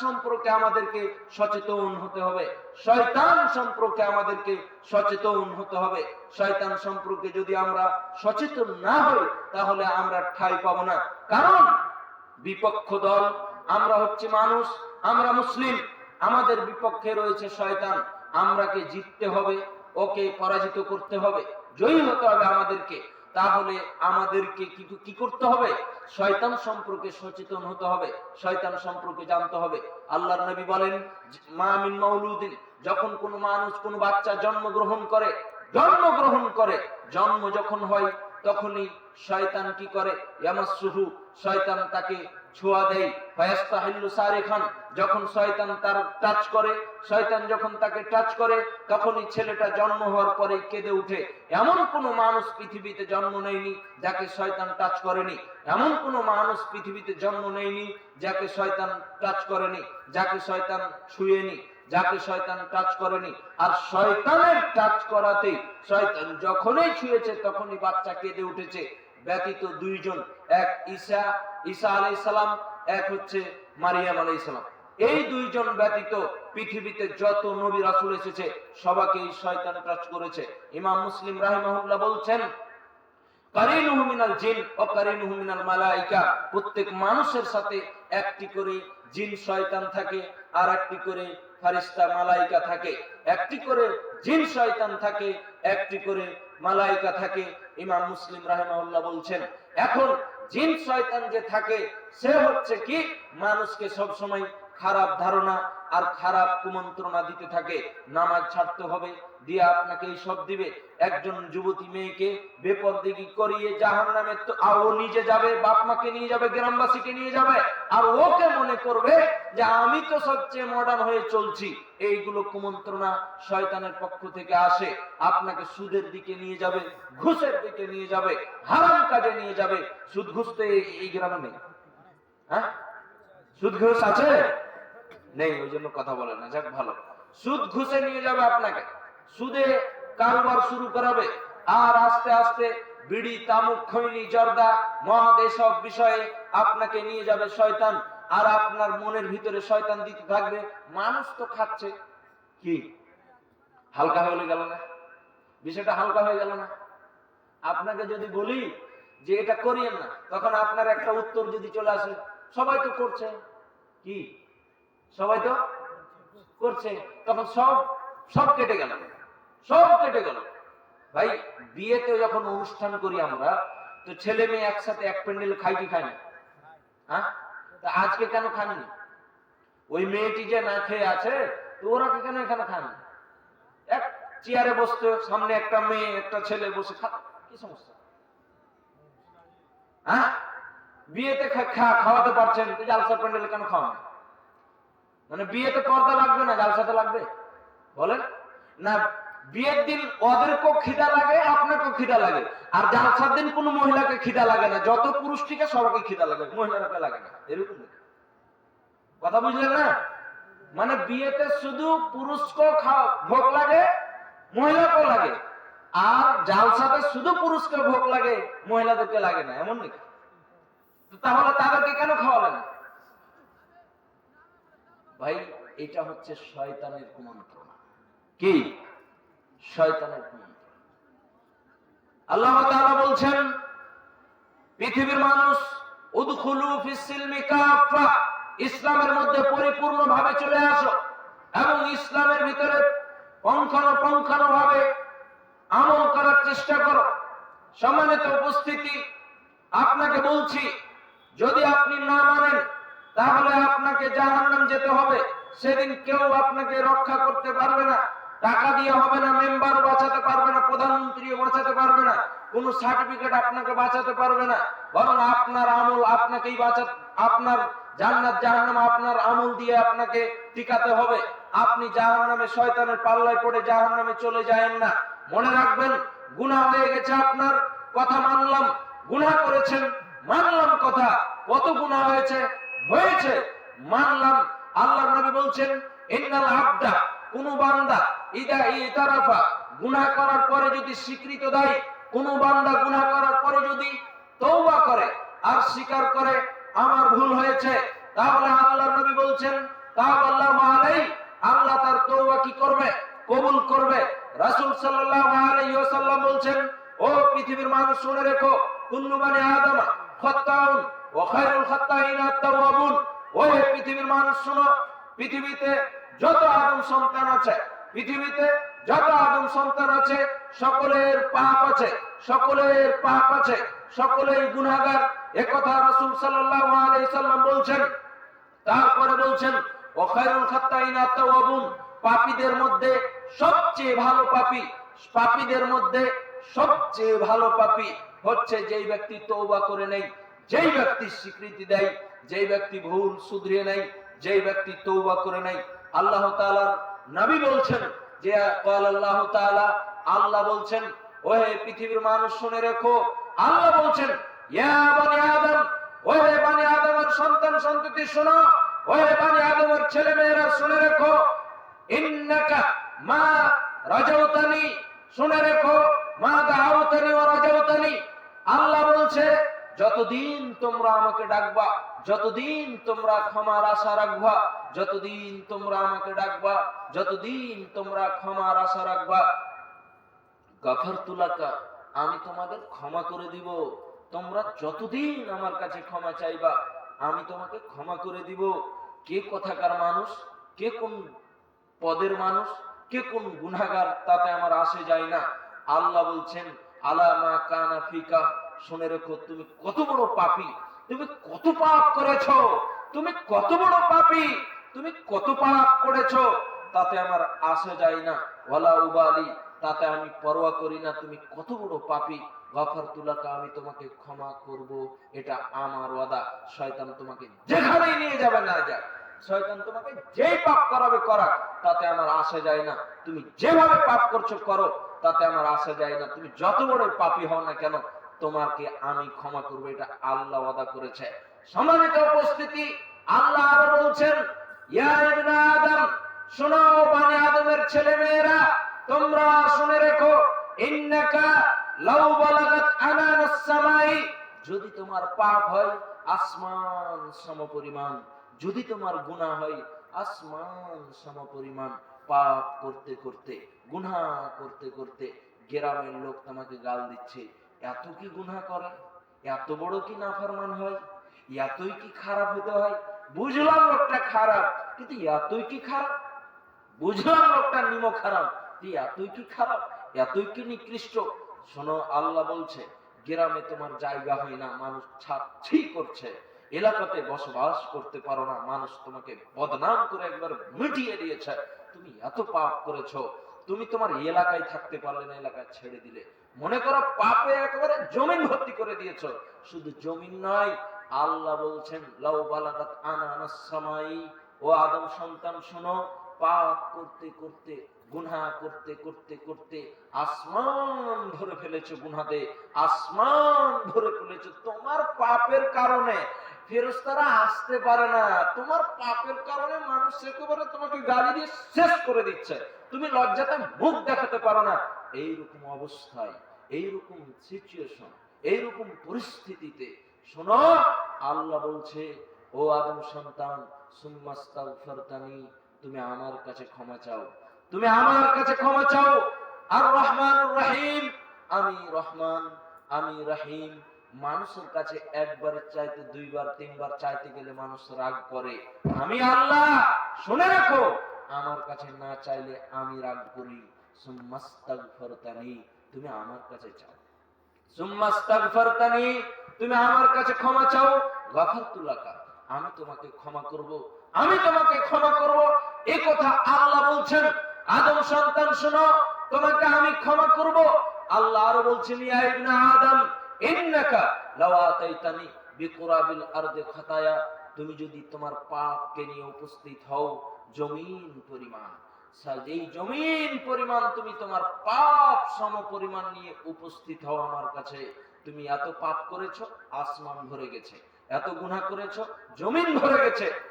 সম্পর্কে আমাদেরকে সচেতন হতে হবে। শয়তান সম্পর্কে আমাদেরকে সচেতন হতে হবে। শয়তান সম্পর্কে যদি আমরা সচেতন না হই, তাহলে আমরা ঠাই পাবো না। কারণ বিপক্ষ দল, আমরা হচ্ছে মানুষ, আমরা মুসলিম, আমাদের বিপক্ষে রয়েছে শয়তান। আমরাকে জিততে হবে, ওকে পরাজিত করতে হবে, জয়ী হতে হবে আমাদেরকে। তাহলে আমাদেরকে কিন্তু কি করতে হবে? শয়তান সম্পর্কে সচেতন হতে হবে, শয়তান সম্পর্কে জানতে হবে। আল্লাহর নবী বলেন মা মিন মাউলুদিন, যখন কোন মানুষ, কোন বাচ্চা জন্মগ্রহণ করে জন্মগ্রহণ করে, জন্ম যখন হয়, তখনই শয়তান কি করে? ইয়ামাসুহু শয়তান তাকে ছোঁয়া দেয়। ফায়াস্তাহিল্লু সারিখান যখন শয়তান তার টাচ করে, শয়তান যখন তাকে টাচ করে, তখনই ছেলেটা জন্ম হওয়ার পরে কেঁদে উঠে। এমন কোন মানুষ পৃথিবীতে জন্ম নেয়নি যাকে শয়তান টাচ করেনি। এমন কোন মানুষ পৃথিবীতে জন্ম নেয়নি যাকে শয়তান টাচ করেনি, যাকে শয়তান ছুঁয়েনি, যাকে শয়তান টাচ করেনি। আর শয়তানের টাচ করাতে শয়তান যখনই ছুঁয়েছে, তখনই বাচ্চা কেঁদে উঠেছে। ব্যতীত দুইজন, এক ঈসা ঈসা আলাইহিস সালাম, এক হচ্ছে মারিয়াম আলাইহিস সালাম। এই দুইজন ব্যতীত পৃথিবীতে যত নবী রাসূল এসেছে সবাকে এই শয়তান করেছে। ইমাম মুসলিম রাহিমাহুল্লাহ বলছেন জিন ও মালাইকা। প্রত্যেক মানুষের সাথে একটি করে জিন শয়তান থাকে আর একটি করে ফারিস্তা মালাইকা থাকে। একটি করে জিন শয়তান থাকে, একটি করে মালাইকা থাকে, ইমাম মুসলিম রাহমাউল্লাহ বলছেন, এখন জিন শয়তান যে থাকে, সে হচ্ছে কি? মানুষকে সব সময় খারাপ ধারণা আর খারাপ কুমন্ত্রণা দিতে থাকে। নামাজ ছাড়তে হবে, দিয়ে আপনাকে সব দিবে। একজন যুবতী মেয়েকে বেপরদিগি করিয়ে জাহান নামে আর ও নিজে যাবে, বাপ মাকে নিয়ে যাবে, গ্রামবাসীকে নিয়ে যাবে। আর ওকে মনে করবে যে আমি তো সবচেয়ে মডার্ন হয়ে চলছি। এইগুলো কুমন্ত্রণা শয়তানের পক্ষ থেকে আসে। আপনাকে সুদের দিকে নিয়ে যাবে, ঘুষের দিকে নিয়ে যাবে, হারাম কাজে নিয়ে যাবে। সুদ ঘুষ তো এই- এই গ্রামে নেই। হ্যাঁ? সুদ ঘুষ আছে? নেই, ওই জন্য কথা বলে না। যাক, ভালো। সুদ ঘুষে নিয়ে যাবে আপনাকে। সুদে কারবার শুরু করাবে। আর আস্তে আস্তে বিড়ি, তামুক, খৈনি, জর্দা, মদ, এসব বিষয়ে আপনাকে নিয়ে যাবে শয়তান। আর আপনার মনের ভিতরে শয়তান দিতে থাকবে। মানুষ তো খাচ্ছে। কি? হালকা হয়ে গেল না? বিষয়টা হালকা হয়ে গেল না? আপনাকে যদি বলি যে এটা করিয়েন না, তখন আপনার একটা উত্তর যদি চলে আসে, সবাই তো করছে। কি? সবাই তো করছে, তখন সব সব কেটে গেল। সব কেটে গেল। ভাই, বিয়েতে যখন অনুষ্ঠান করি আমরা, তো ছেলে মেয়ে একসাথে এক প্যান্ডেল খাই কি খায় না? হ্যাঁ? তা আজকে কেন খাননি? ওই মেয়েটি যে না খেয়ে আছে, তো ওরা কেন এখানে খান? এক চেয়ারে বসতে, সামনে একটা মেয়ে, একটা ছেলে বসে খা কি সমস্যা? হ্যাঁ? বিয়েতে খাওয়াতে পারছেন জালসা প্যান্ডেল কেন খাওয়ান? মানে বিয়েতে পর্দা লাগবে না, জালসাতে লাগবে? বলেন? না, বিয়ের দিন ওদেরকেও খিদা লাগে, আপনাকেও খিদা লাগে। আর জালসার দিন কোনো মহিলাকে খিদা লাগে না, যত পুরুষ আছে সবাইকে খিদা লাগে মহিলাকে লাগে না। এরকম কথা বুঝলেন না? মানে বিয়েতে শুধু পুরুষকেও খাওয়া ভোগ লাগে, মহিলাকেও লাগে। আর জালসাতে শুধু পুরুষকে ভোগ লাগে, মহিলাদেরকে লাগে না, এমন নাকি? তাহলে তাদেরকে কেন খাওয়াবে না ভাই, এটা হচ্ছে শয়তানের কুমন্ত্রণা। কি? শয়তানের কুমন্ত্রণা। আল্লাহ তাআলা বলছেন, পৃথিবীর মানুষ উদখুলু ফিস সিলমি কাফা ইসলামের মধ্যে পরিপূর্ণভাবে চলে আসো এবং ইসলামের ভিতরে পঙ্খানো ভাবে আমল করার চেষ্টা করো। সম্মানিত উপস্থিতি, আপনাকে বলছি, যদি আপনি না মানেন তাহলে আপনাকে জাহান্নাম যেতে হবে। সেদিন কেউ আপনাকে রক্ষা করতে পারবে না। টাকা দিয়ে হবে না মেম্বার বাঁচাতে পারবে না, প্রধানমন্ত্রীও বাঁচাতে পারবে না, কোন সার্টিফিকেট আপনাকে বাঁচাতে পারবে না। বরং আপনার আমল আপনাকেই বাঁচা, আপনার জান্নাত, জাহান্নাম আপনার আমল দিয়ে আপনাকে টিকাতে হবে। আপনি জাহান্নামে শয়তানের পাল্লায় পড়ে জাহান্নামে চলে যায়েন না। মনে রাখবেন, গুনাহ হয়ে গেছে আপনার। কথা মানলাম, গুনাহ করেছেন, মানলাম কথা। কত গুনাহ হয়েছে? হয়েছে। মানলাম আল্লাহর নবী বলছেন, ইন্নাল আবদা, কোন বান্দা ইদা ইতারাফা, গুনাহ করার পরে যদি স্বীকৃত দেয়, কোন বান্দা গুনাহ করার পরে যদি তওবা করে আর স্বীকার করে, আমার ভুল হয়েছে, তাহলে আল্লাহর নবী বলছেন তাআল্লাহু আলাইহি, আল্লাহ তার তওবা কি করবে? কবুল করবে? রাসূল সাল্লাল্লাহু আলাইহি ওয়াসাল্লাম বলছেন, ও পৃথিবীর মানুষ, শুনে রেখো, কুল্লু বানি আদম খাত্তাউন ওয়া খায়রুল আত-তাওয়াবুন পৃথিবীর মানুষ শুনো, পৃথিবীতে যত আদম সন্তান আছে, পৃথিবীতে যত আদম সন্তান আছে, সকলের পাপ আছে, সকলের পাপ আছে, সকলেই গুনাহগার। একথা রাসূল সাল্লাল্লাহু আলাইহি সাল্লাম বলছেন। তারপরে বলছেন, ও খায়রুল খাত্তাইনা তাওয়াবুন, পাপীদের মধ্যে সবচেয়ে ভালো পাপী, পাপীদের মধ্যে সবচেয়ে ভালো পাপী হচ্ছে যেই ব্যক্তি তৌবা করে নেই, যেই ব্যক্তি স্বীকৃতি দেয়, যেই ব্যক্তি ভুল সুধরিয়ে নেই যেই ব্যক্তি তৌবা করে নেই, আল্লাহ তাআলার নবী বলছেন, যে আল্লাহ তাআলা, আল্লাহ বলছেন, ওহে পৃথিবীর মানুষ শুনে রেখো, আল্লাহ বলছেন, ইয়া বানি আদম, ওহে বানি আদমের সন্তান সন্ততি শোনো, ওহে বানি আদমের ছেলে মেয়েরা শুনে রেখো, ইন্নাকা মা রাজাউতানি, শুনে রেখো যতদিন তোমরা আমাকে ডাকবা, যতদিন তোমরা ক্ষমার আশা রাখবা, যতদিন তোমরা আমাকে ডাকবা, যতদিন তোমরা ক্ষমার আশা রাখবা গাফার তুলাকা আমি তোমাদের ক্ষমা করে দিব। তোমরা যতদিন আমার কাছে ক্ষমা চাইবা, আমি তোমাকে ক্ষমা করে দিব। কে কথাকার মানুষ, কে কোন পদের মানুষ, কে কোন গুনাহগার তাতে আমার আসে যায় না। আল্লাহ বলছেন আলামা কানা ফিকা শুনে রেখো, তুমি কত বড় পাপী, তুমি কত পাপ করেছ, তুমি কত বড় পাপী, তুমি কত পাপ করেছ, তাতে আমার আসে যায় না, ওয়ালা উবালি, তাতে আমি পরোয়া করি না, তুমি কত বড় পাপী গফার তুলাকা আমি তোমাকে ক্ষমা করব, এটা আমার ওয়াদা, শয়তান তোমাকে যেখানেই নিয়ে যাবে না যায়, শয়তান তোমাকে যেই পাপ করাবে করা তাতে আমার আসে যায় না, তুমি যেভাবে পাপ করছ করো, তাতে আমার আসে যায় না, তুমি যত বড় পাপী হও না কেন তোমাকে আমি ক্ষমা করব, এটা আল্লাহ ওয়াদা করেছে। সম্মানিত উপস্থিতি, আল্লাহ আরও বলছেন, ইয়া ইবনে আদম, শোনো বানি আদমের ছেলে মেয়েরা তোমরা শুনে রেখো, ইন্নাকা লাউ বালাগাত আনানাস সামাই, যদি তোমার পাপ হয়, আসমান সমপরিমাণ, যদি তোমার গুনাহ হয়, আসমান সমপরিমাণ, পাপ করতে করতে, গুনাহ করতে করতে গ্রামের লোক তোমাকে গাল দিচ্ছে। এত কি গুনাহ করে? এত বড় কি নাফরমান হয়? এতই কি খারাপ হতে হয়? বুঝলাম লোকটা খারাপ, কিন্তু এতই কি খারাপ? বুঝলাম লোকটা নিম খারাপ তুই এতই কি খারাপ? এতই কি নিকৃষ্ট? শোনো, আল্লাহ বলছে, গ্রামে তোমার জায়গা হয় না, মানুষ ছাচ্ছি করছে। এলাকাতে বসবাস করতে পারো না, মানুষ তোমাকে বদনাম করে একবার মিটিয়ে দিয়েছে। তুমি এত পাপ করেছ। তুমি তোমার এলাকায় থাকতে পারলে না, এলাকায় ছেড়ে দিলে। মনে করো পাপে একেবারে জমিন ভর্তি করে দিয়েছ। শুধু জমিন নয়, আল্লাহ বলছেন, লাউ বালাগাত আনানাস সামাই। ও আদম সন্তান, শোনো, পাপ করতে করতে, গুনাহ করতে করতে করতে আসমান ধরে ফেলেছো গুনাতে আসমান ধরে ফেলেছো তোমার পাপের কারণে। ফেরেশতারা আসতে পারে না। তোমার পাপের কারণে মানুষ একেবারে তোমাকে গালি দিয়ে শেষ করে দিচ্ছে। তুমি লজ্জাতে মুখ দেখাতে পারো না। এইরকম অবস্থায় এইরকম সিচুয়েশন এইরকম পরিস্থিতিতে শোনো, আল্লাহ বলছে, ও আদম সন্তান সুম্মাস্তাগফিরতানি তুমি আমার কাছে ক্ষমা চাও। তুমি আমার কাছে ক্ষমা চাও। আর রহমান রহিম, আমি রহমান, আমি রহিম। মানুষের কাছে একবার চাইতে, দুইবার, তিনবার চাইতে গেলে মানুষ রাগ করে। আমি আল্লাহ, শুনে রাখো, আমার কাছে না চাইলে আমি রাগ করি। সুম্মাস্তাগফিরতানি তুমি আমার কাছে চাও। তুমি আমার কাছে ক্ষমা চাও। গফরতুলাকা আমি তোমাকে ক্ষমা করব। আমি তোমাকে ক্ষমা করব। এই কথা আল্লাহ বলছেন। আদম সন্তান, শোনো, তোমাকে আমি ক্ষমা করব। আল্লাহ আরও বলছেন, ইয়া ইবনে আদম, ইন্নাকা লাও বিকুরাবিল আরদি খাতায়া, তুমি যদি তোমার পাপকে নিয়ে উপস্থিত হও, জমিন পরিমাণ। যেই জমিন পরিমাণ তুমি তোমার পাপ সম পরিমাণ নিয়ে উপস্থিত হও আমার কাছে। তুমি এত পাপ করেছ, আসমান ভরে গেছে। এত গুণা করেছ, জমিন ভরে গেছে।